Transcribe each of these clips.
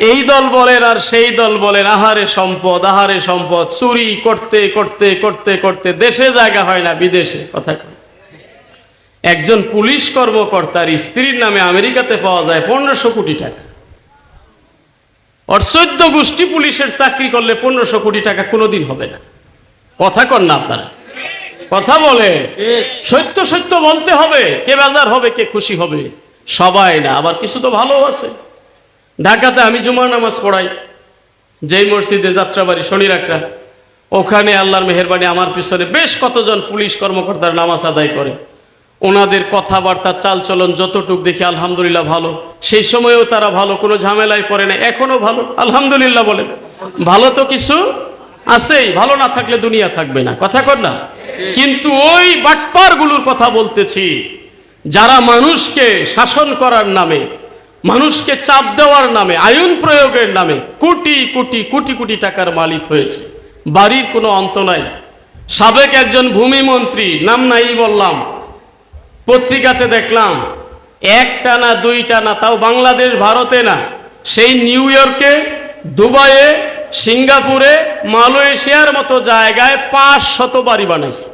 এই দল বলেন আর সেই দল বলেন আহারে সম্পদ আহারে সম্পদ চুরি করতে করতে করতে করতে দেশে জায়গা হয় না বিদেশে কথা। একজন পুলিশ কর্মকর্তার স্ত্রীর নামে আমেরিকাতে পাওয়া যায় পনেরোশো কোটি টাকা। ওর চোদ্দ গোষ্ঠী পুলিশের চাকরি করলে পনেরোশো কোটি টাকা কোনোদিন হবে না। কথা কর না আপনারা। কথা বলে। সত্য সত্য বলতে হবে। কে বাজার হবে কে খুশি হবে। সবাই না আবার কিছু তো ভালো আছে। ঢাকাতে আমি জুমার নামাজ পড়াই, যেই মসজিদে যাত্রাবাড়ি রাখরা ওখানে আল্লাহর মেহরবানি আমার পিছনে বেশ কতজন পুলিশ কর্মকর্তার নামাজ আদায় করে। ওনাদের কথাবার্তা, চালচলন যতটুক দেখি আলহামদুলিল্লাহ ভালো। সেই সময়েও তারা ভালো, কোনো ঝামেলায় পড়ে না এখনও ভালো। আলহামদুলিল্লাহ বলেন। ভালো তো কিছু আছেই, ভালো না থাকলে দুনিয়া থাকবে না। কথা কর না। কিন্তু ওই বাটপারগুলোর কথা বলতেছি, যারা মানুষকে শাসন করার নামে মানুষকে চাপ দেওয়ার নামে আইন প্রয়োগের নামে কোটি কোটি কোটি কোটি টাকার মালিক হয়েছে। বাড়ির কোনো অন্ত নাই। সাবেক একজন ভূমিমন্ত্রী, নাম নাই বললাম, পত্রিকাতে দেখলাম, একটা না দুইটা না, তাও বাংলাদেশ, ভারতে না। সেই নিউ ইয়র্কে, দুবাইয়ে, সিঙ্গাপুরে, মালয়েশিয়ার মতো জায়গায় পাঁচ শত বাড়ি বানাইছে।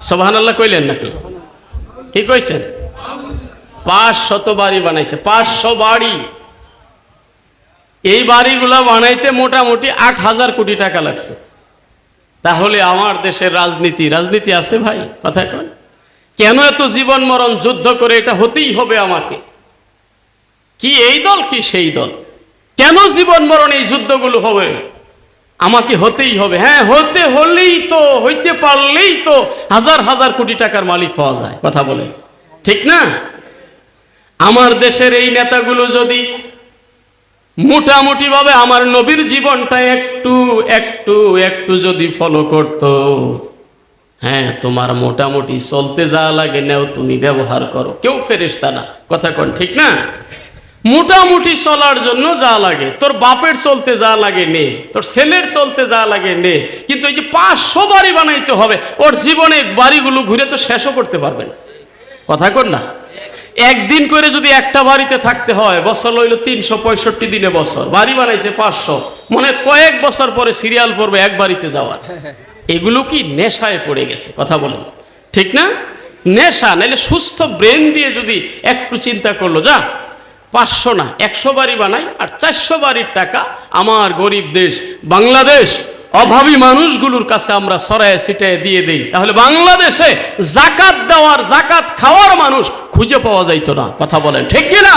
সোহান আল্লাহ কইলেন নাকি? কি কইছেন? পাঁচ শত বাড়ি বানাইছে, পাঁচশো বাড়ি। এই বাড়িগুলা বানাইতে মোটামুটি আট হাজার কোটি টাকা লাগছে। তাহলে আমার দেশের রাজনীতি রাজনীতি আছে ভাই, কথা কন। কেন এত জীবন মরণ যুদ্ধ করে এটা হতেই হবে আমাকে? কি এই দল, কি সেই দল? কেন জীবন মরণ এই যুদ্ধগুলো হবে? আমাকে হতেই হবে। হ্যাঁ হতে হলেই তো, হইতে পারলেই তো হাজার হাজার কোটি টাকার মালিক পাওয়া যায়, কথা বলে। ঠিক না? আমার দেশের এই নেতাগুলো যদি মোটামুটি ভাবে আমার নবীর জীবনটা একটু একটু একটু যদি ফলো করত হ্যাঁ তোমার মোটামুটি চলতে যা লাগে নেও তুমি ব্যবহার করো। কেউ ফেরেস্তা না। কথা কন, ঠিক না? মোটামুটি চলার জন্য যা লাগে। তোর বাপের চলতে যা লাগে নে, তোর ছেলের চলতে যা লাগে নে, কিন্তু এই যে পাঁচশো বাড়ি বানাইতে হবে, ওর জীবনে বাড়িগুলো ঘুরে তো শেষও করতে পারবে না। কথা কর না? একদিন করে যদি একটা বাড়িতে থাকতে হয়, বছর লইল তিনশো পঁয়ষট্টি দিনে বছর। বাড়ি বানাইছে পাঁচশো। মনে কয়েক বছর পরে সিরিয়াল পড়বে এক বাড়িতে যাওয়ার। এগুলো কি নেশায় পড়ে গেছে? কথা বলুন। ঠিক না? নেশা, নাইলে সুস্থ ব্রেন দিয়ে যদি একটু চিন্তা করল, যা, পাঁচশো না, একশো বাড়ি বানাই আর চারশো বাড়ির টাকা আমার গরিব দেশ, বাংলাদেশ, অভাবী মানুষগুলোর কাছে আমরা সরায় ছিটায় দিয়ে দেই। তাহলে বাংলাদেশে জাকাত দেওয়ার, জাকাত খাওয়ার মানুষ খুঁজে পাওয়া যাইতো না। কথা বলেন, ঠিক না?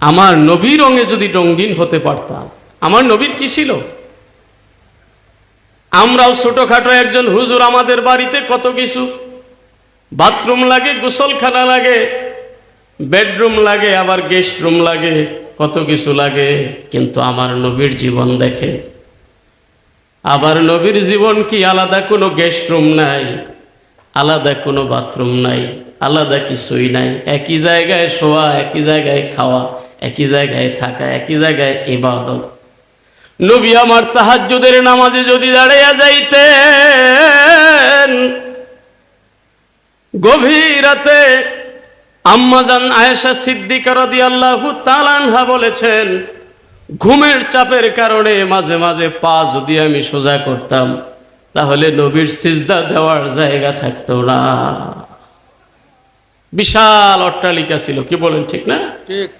আমার নবী রঙে যদি রঙিন হতে পারতাম, আমার নবীর কি ছিল? আমরাও ছোটখাটো একজন হুজুর, আমাদের বাড়িতে কত কিছু। বাথরুম লাগে, গোসলখানা লাগে, বেডরুম লাগে, আবার গেস্ট রুম লাগে, কত কিছু লাগে। কিন্তু আমার নবীর জীবন দেখে আবার নবীর জীবন কি আলাদা কোনো গেস্ট রুম নাই, আলাদা কোনো বাথরুম নাই। আলাদা কিছুই নাই। একই জায়গায় শোয়া, একই জায়গায় খাওয়া, একই জায়গায় থাকা, একই জায়গায় ইবাদত। নবী আমার তাহাজ্জুদের নামাজে যদি দাঁড়াইয়া যাইতেন, গভীর রাতে আম্মাজান আয়েশা সিদ্দিকা রাদিয়াল্লাহু তাআলাহা বলেছেন, ঘুমের চাপের কারণে মাঝে মাঝে পা যদি আমি সোজা করতাম, তাহলে নবীর সিজদা দেওয়ার জায়গা থাকতো না। বিশাল অট্টালিকা ছিল কি বলেন ঠিক না? ঠিক।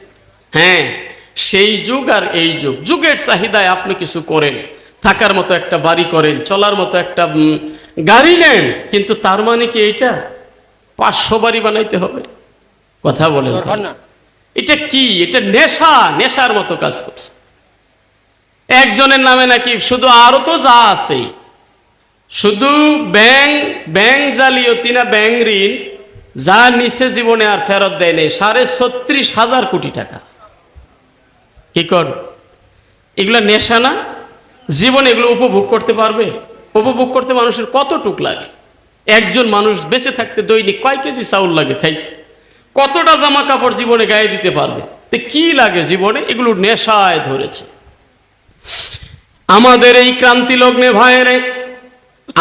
হ্যাঁ সেই যুগ আর এই যুগ। যুগের চাহিদায় আপনি কিছু করেন থাকার মতো একটা বাড়ি করেন চলার মতো একটা গাড়ি নেন কিন্তু তার মানে কি এইটা? পাঁচশো বাড়ি বানাইতে হবে। কথা বলেন। না। এটা কি? এটা নেশা নেশার মতো কাজ করছে। একজনের নামে নাকি শুধু আরও তো যা আছে। শুধু ব্যাংক ব্যাংক জালিয়াতি না ব্যাংক ঋণ যা নিচে জীবনে আর ফেরত দেয় নেই, সাড়ে ছত্রিশ হাজার কোটি টাকা। কি কর? এগুলো নেশা না? জীবনে এগুলো উপভোগ করতে পারবে? উপভোগ করতে মানুষের কতটুক লাগে? একজন মানুষ বেঁচে থাকতে দৈনিক কয় কেজি চাউল লাগে খাইতে? কতটা জামা কাপড় জীবনে গায়ে দিতে পারবে? তো কি লাগে জীবনে? এগুলো নেশায় ধরেছে। আমাদের এই ক্রান্তি লগ্নে ভাইয়েরে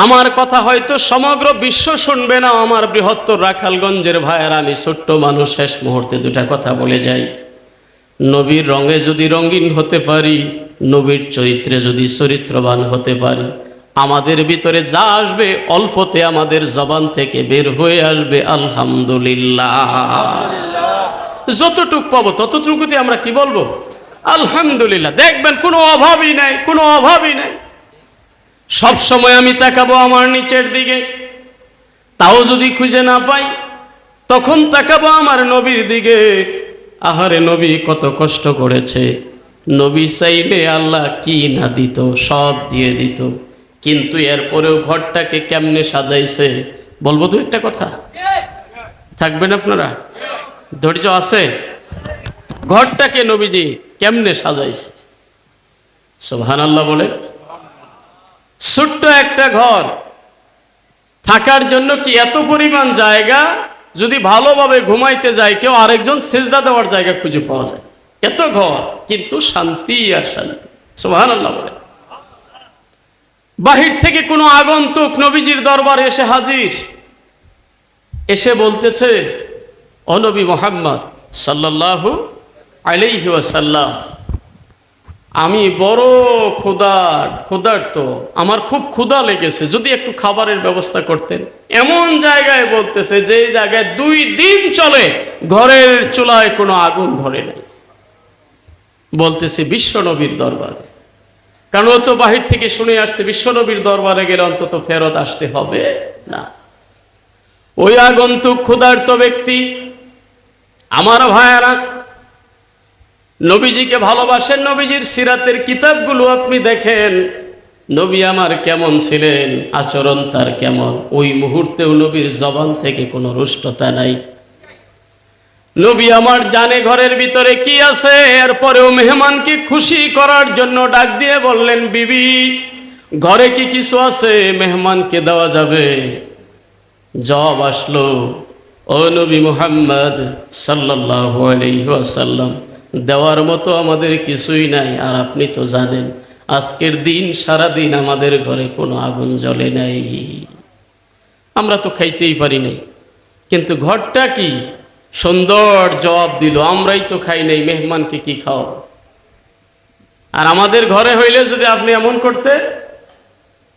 আমার কথা হয়তো সমগ্র বিশ্ব শুনবে না, আমার বৃহত্তর রাখালগঞ্জের ভাইয়ের, আমি ছোট্ট মানুষ, শেষ মুহূর্তে দুটা কথা বলে যাই। নবীর রঙে যদি রঙিন হতে পারি, নবীর চরিত্রে যদি চরিত্রবান হতে পারি, আমাদের ভিতরে যা আসবে, অল্পতে আমাদের জবান থেকে বের হয়ে আসবে, আলহামদুলিল্লাহ। যতটুক পাবো, ততটুকুতে আমরা কি বলব? আলহামদুলিল্লাহ। দেখবেন কোনো অভাবই নাই, কোনো অভাবই নাই। সব সময় আমি তাকাবো আমার নিচের দিকে। তাও যদি খুঁজে না পাই, তখন তাকাবো আমার নবীর দিকে। আহারে নবী, কত কষ্ট করেছে। নবী চাইলে আল্লাহ কি না দিত, সব দিয়ে দিত। কিন্তু এরপরেও ঘরটাকে কেমনে সাজাইছে, বলব তো একটা কথা? থাকবেন আপনারা? ধৈর্য আছে? ঘরটাকে নবীজি কেমনে সাজাইছে? সোহান আল্লাহ বলে ছোট্ট একটা ঘর। থাকার জন্য কি এত পরিমাণ জায়গা? যদি ভালোভাবে ঘুমাইতে যায়, কেউ আরেকজন সেজদা দেওয়ার জায়গা খুঁজে পাওয়া যায়। এত ঘর, কিন্তু শান্তি আর শান্তি। বলে। বাহির থেকে কোনো আগন্তুক নবীজির দরবারে এসে হাজির। এসে বলতেছে অনবী মোহাম্মদ সাল্লাল্লাহু আলাইহি আমি বড় ক্ষুদার ক্ষুদার তো। আমার খুব ক্ষুধা লেগেছে, যদি একটু খাবারের ব্যবস্থা করতেন। এমন জায়গায় বলতেছে যে জায়গায় দুই দিন চলে, ঘরের চুলায় কোনো আগুন ধরে নাই। বলতেছে, বিশ্বনবীর দরবারে। কারণ ও তো বাহির থেকে শুনে আসছে, বিশ্বনবীর দরবারে গেলে অন্তত ফেরত আসতে হবে না। ওই আগন্তুক ক্ষুধার্ত ব্যক্তি, আমার ভাইয়ারা নবীজিকে ভালোবাসেন, নবীজির সিরাতের কিতাবগুলো আপনি দেখেন। নবী আমার কেমন ছিলেন, আচরণ তার কেমন? ওই মুহূর্তেও নবীর জবান থেকে কোনো রুষ্টতা নাই। নবী আমার জানে ঘরের ভিতরে কি আছে, এরপরেও মেহমানকে খুশি করার জন্য ডাক দিয়ে বললেন, বিবি, ঘরে কি কিছু আছে? মেহমানকে দেওয়া যাবে। জবাব আসলো, ও নবী মুহাম্মদ সাল্লাল্লাহু আলাইহি ওয়াসাল্লাম দেওয়ার মতো আমাদের কিছুই নাই, আর আপনি তো জানেন, আজকের দিন সারা দিন আমাদের ঘরে কোনো আগুন জ্বলে নাই। আমরা তো খাইতেই পারি নাই। কিন্তু ঘরটা কি? সুন্দর জবাব দিল, আমরাই তো খাই নাই, মেহমানকে কি খাও? আর আমাদের ঘরে হইলে যদি আপনি এমন করতে,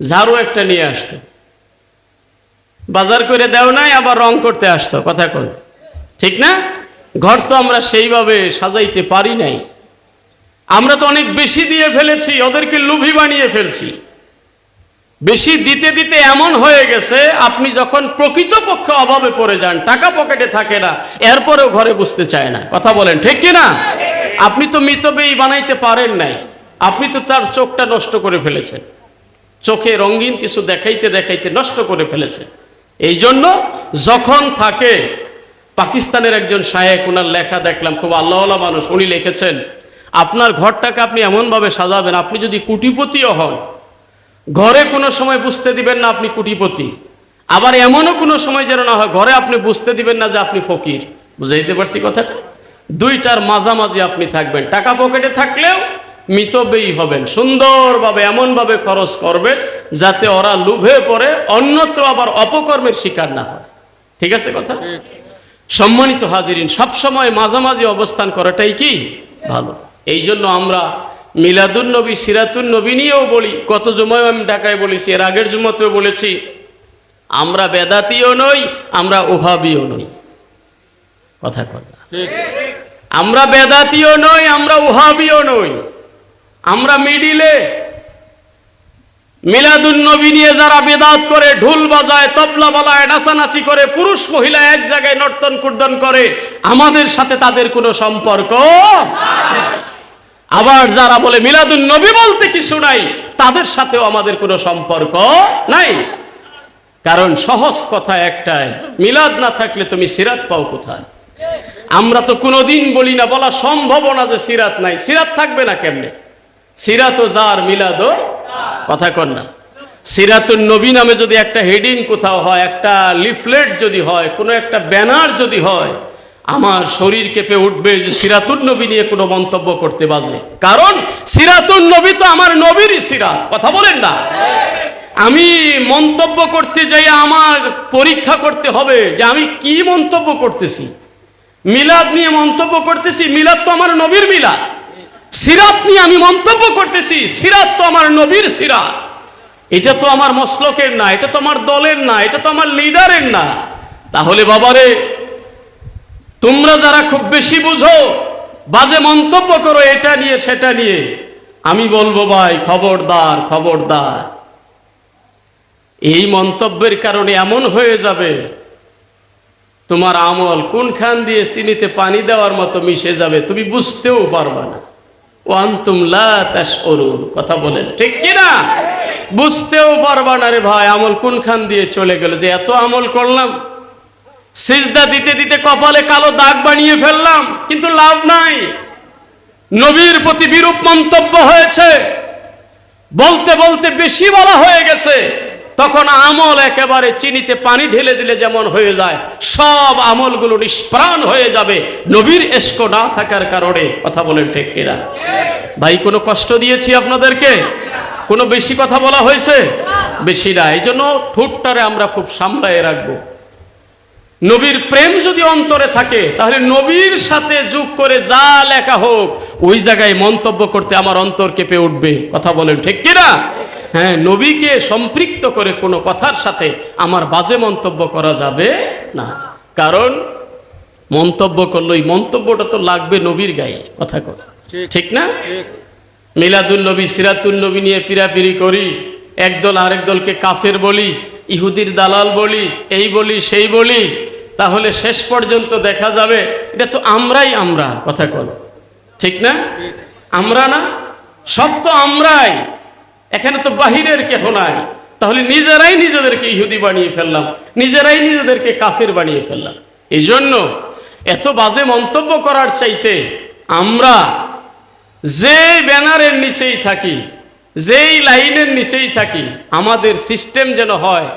ঝাড়ু একটা নিয়ে আসতে। বাজার করে দেও নাই, আবার রং করতে আসছো, কথা কই ঠিক না? ঘর তো আমরা সেইভাবে সাজাইতে পারি নাই। আমরা তো অনেক বেশি দিয়ে ফেলেছি, ওদেরকে লুভি বানিয়ে ফেলছি। বেশি দিতে দিতে এমন হয়ে গেছে, আপনি যখন প্রকৃতপক্ষে অভাবে পড়ে যান, টাকা পকেটে থাকে না, এরপরেও ঘরে বুঝতে চায় না। কথা বলেন, ঠিক কি না? আপনি তো মিতবেই বানাইতে পারেন নাই, আপনি তো তার চোখটা নষ্ট করে ফেলেছেন। চোখে রঙিন কিছু দেখাইতে দেখাইতে নষ্ট করে ফেলেছে এই জন্য যখন থাকে পাকিস্তানের একজন শায়েক ওনার লেখা দেখলাম, খুব আল্লাহওয়ালা মানুষ, উনি লিখেছেন, আপনার ঘরটাকে আপনি এমনভাবে সাজাবেন, আপনি যদি কুটিপতিও হন, ঘরে কোনো সময় বুঝতে দিবেন না আপনি কুটিপতি। আবার এমনও কোনো সময় যেন না হয়, ঘরে আপনি বুঝতে দিবেন না যে আপনি ফকির। বুঝাইতে পারছি কথাটা? দুইটার মাঝামাঝি আপনি থাকবেন। টাকা পকেটে থাকলেও মিতব্যয়ী হবেন। সুন্দরভাবে, এমনভাবে খরচ করবেন যাতে ওরা লুভে পড়ে, অন্যত্র আবার অপকর্মের শিকার না হয়। ঠিক আছে কথা? সম্মানিত হাজিরিন, সবসময় মাঝামাঝি অবস্থান করাটাই কি? ভালো। এই জন্য আমরা মিলাদুন নবী, সিরাতুন নবী নিয়েও বলি কত জমায় আমি ঢাকায় বলেছি, এর আগের জুমাতেও বলেছি, আমরা বেদাতিও নই, আমরা ওহাবিও নই। কথা কথা আমরা বেদাতিও নই, আমরা ওহাবিও নই। আমরা মিডিলে মিলাদুন নবী নিয়ে যারা বেদাত করে, ঢোল বাজায়, তবলা বালায়, নাচানাচি করে, পুরুষ মহিলা এক জায়গায় নর্তন কুর্দন করে, আমাদের সাথে তাদের কোনো সম্পর্ক আবার যারা বলে মিলাদুন নবী বলতে কিছু নাই, তাদের সাথেও আমাদের কোনো সম্পর্ক নাই। কারণ সহজ কথা একটাই, মিলাদ না থাকলে তুমি সিরাত পাও কোথায়? আমরা তো কোনোদিন বলি না, বলা সম্ভব না যে সিরাত নাই। সিরাত থাকবে না কেমনে? সিরাত ও যার মিলাদ কথা কর না। সিরাতুন নবী নামে যদি একটা হেডিং কোথাও হয়, একটা লিফলেট যদি হয়, কোনো একটা ব্যানার যদি হয়, আমার শরীর কেঁপে উঠবে যে সিরাতুন নবী নিয়ে কোনো মন্তব্য করতে বাজে। কারণ সিরাতুন নবী তো আমার নবীরই সিরাত কথা বলেন না। আমি মন্তব্য করতে যাই, আমার পরীক্ষা করতে হবে যে আমি কি মন্তব্য করতেছি। মিলাদ নিয়ে মন্তব্য করতেছি, মিলাদ তো আমার নবীর মিলাদ। সিরাত নিয়ে আমি মন্তব্য করতেছি, সিরাত তো আমার নবীর সিরাত। এটা তো আমার মসলকের না, এটা তো আমার দলের না, এটা তো আমার লিডারের না। তাহলে বাবারে, তোমরা যারা খুব বেশি বুঝো, বাজে মন্তব্য করো এটা নিয়ে, সেটা নিয়ে। আমি বলব ভাই, খবরদার খবরদার। এই মন্তব্যের কারণে এমন হয়ে যাবে, তোমার আমল কোনখান দিয়ে চিনিতে পানি দেওয়ার মতো মিশে যাবে, তুমি বুঝতেও পারবা না। কথা বলেন, ঠিক কি না বুঝতেও পারবা না রে ভাই, আমল কোনখান দিয়ে চলে গেল যে এত আমল করলাম। সিজদা দিতে দিতে কপালে কালো দাগ বানিয়ে ফেললাম, কিন্তু লাভ নাই। নবীর প্রতি বিরূপ মন্তব্য হয়েছে। বলতে বলতে বেশি বলা হয়ে গেছে। তখন আমল একেবারে চিনিতে পানি ঢেলে দিলে যেমন হয়ে যায়, সব আমলগুলো নিষ্প্রাণ হয়ে যাবে। নবীর এস্কো না থাকার কারণে, কথা বলেন ঠিক কিনা? ভাই, কোনো কষ্ট দিয়েছি আপনাদেরকে? কোনো বেশি কথা বলা হয়েছে? বেশি না এই জন্য ঠোঁটটারে আমরা খুব সামলায় রাখব। নবীর প্রেম যদি অন্তরে থাকে, তাহলে নবীর সাথে যোগ করে যা লেখা হোক, ওই জায়গায় মন্তব্য করতে আমার অন্তর কেঁপে উঠবে, কথা বলেন ঠিক কিনা? হ্যাঁ নবীকে সম্পৃক্ত করে কোনো কথার সাথে আমার বাজে মন্তব্য করা যাবে না। কারণ মন্তব্য করল এই মন্তব্যটা তো লাগবে নবীর গায়ে কথা কথা ঠিক। না? মিলাদুল নবী সিরাতুল নবী নিয়ে ফিরাফিরি করি একদল আরেক দলকে কাফের বলি ইহুদির দালাল বলি এই বলি সেই বলি তাহলে শেষ পর্যন্ত দেখা যাবে এটা তো আমরাই আমরা কথা কল ঠিক না? আমরা না? সব তো আমরাই। এখানে তো বাহিরের কেহ নাই। তাহলে নিজেরাই নিজেদেরকে ইহুদি বানিয়ে ফেললাম, নিজেরাই নিজেদেরকে কাফের বানিয়ে ফেললাম। এই জন্য এত বাজে মন্তব্য করার চাইতে আমরা যে ব্যানারের নিচেই থাকি, যেই লাইনের নিচেই থাকি, আমাদের সিস্টেম যেন হয়,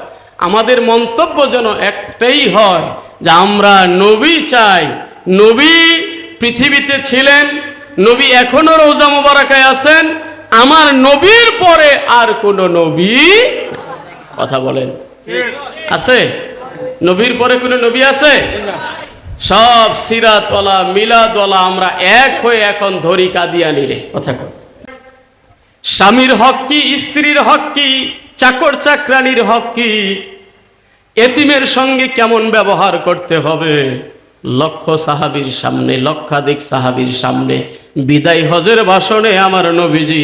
আমাদের মন্তব্য যেন একটাই হয় যে আমরা নবী চাই। নবী পৃথিবীতে ছিলেন, নবী এখনও রোজা মুবারাকায় আছেন আমার নবীর পরে আর কোন নবী কথা বলেন। আছে? নবীর পরে কোনো নবী আছে? সব সিরাতওয়ালা, মিলাদওয়ালা আমরা এক হয়ে এখন ধরি কাদিয়ানি রে। কথা স্বামীর হক কি, স্ত্রীর হক কি, চাকর চাকরানির হক কি? এতিমের সঙ্গে কেমন ব্যবহার করতে হবে? লক্ষ সাহাবীর সামনে, লক্ষাধিক সাহাবীর সামনে। বিদায় হজের ভাষণে আমার নবীজি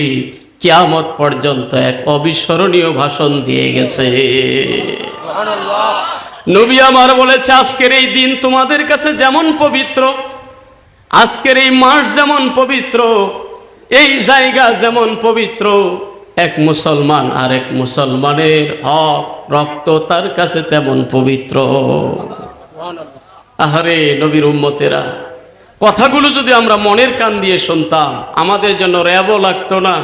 কিয়ামত পর্যন্ত এক অবিস্মরণীয় ভাষণ দিয়ে গেছে। নবী আমার বলেছে, আজকের এই দিন তোমাদের কাছে যেমন পবিত্র, আজকের এই মাস যেমন পবিত্র, এই জায়গা যেমন পবিত্র, এক মুসলমান আর এক মুসলমানের হক, রক্ত তার কাছে তেমন পবিত্র। আহারে নবীর উম্মতেরা, কথাগুলো যদি আমরা মনের কান দিয়ে শুনতাম, আমাদের জন্য র্যাবও লাগতো না,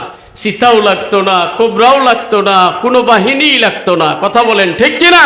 সীতাও লাগতো না, কোবরাও লাগতো না, কোনো বাহিনীই লাগতো না। কথা বলেন ঠিক কিনা?